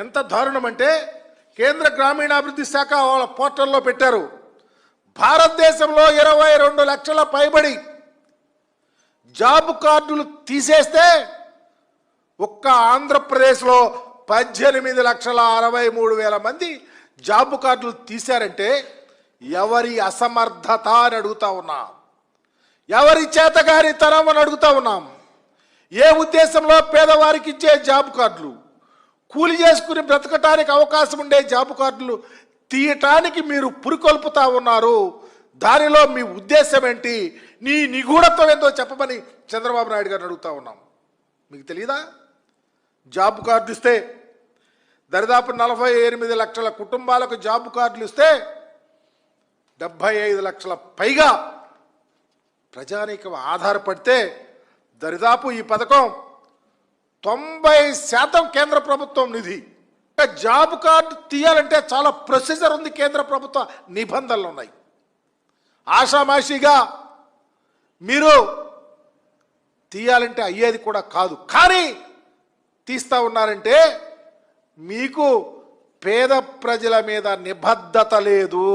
ఎంత దారుణం అంటే కేంద్ర గ్రామీణాభివృద్ధి శాఖ వాళ్ళ పోర్టల్లో పెట్టారు. భారతదేశంలో ఇరవై రెండు లక్షల పైబడి జాబ్ కార్డులు తీసేస్తే ఒక్క ఆంధ్రప్రదేశ్లో పద్దెనిమిది లక్షల అరవై మూడు వేల మంది జాబ్ కార్డులు తీశారంటే ఎవరి అసమర్థత అని అడుగుతా ఉన్నాం. ఎవరి చేతగారితనం అని అడుగుతా ఉన్నాం. ఏ ఉద్దేశంలో పేదవారికి ఇచ్చే జాబ్ కార్డులు? కూలి చేసుకుని బ్రతకటానికి అవకాశం ఉండే జాబ్ కార్డులు తీయటానికి మీరు పురికొల్పుతా ఉన్నారు. దానిలో మీ ఉద్దేశం ఏంటి? నీ నిగూఢత్వం ఏందో చెప్పమని చంద్రబాబు నాయుడు గారిని అడుగుతా ఉన్నాం. మీకు తెలియదా జాబ్ కార్డు ఇస్తే దరిదాపు నలభై ఎనిమిది లక్షల కుటుంబాలకు జాబ్ కార్డులు ఇస్తే డెబ్భై ఐదు లక్షల పైగా ప్రజానీకం ఆధారపడితే దరిదాపు ఈ పథకం తొంభై శాతం కేంద్ర ప్రభుత్వం నిధి. జాబ్ కార్డు తీయాలంటే చాలా ప్రొసీజర్ ఉంది కేంద్ర ప్రభుత్వ నిబంధనలు ఉన్నాయి. ఆషామాషిగా మీరు తీయాలంటే అయ్యేది కూడా కాదు. కానీ తీస్తా ఉన్నారంటే మీకు పేద ప్రజల మీద నిబద్ధత లేదు.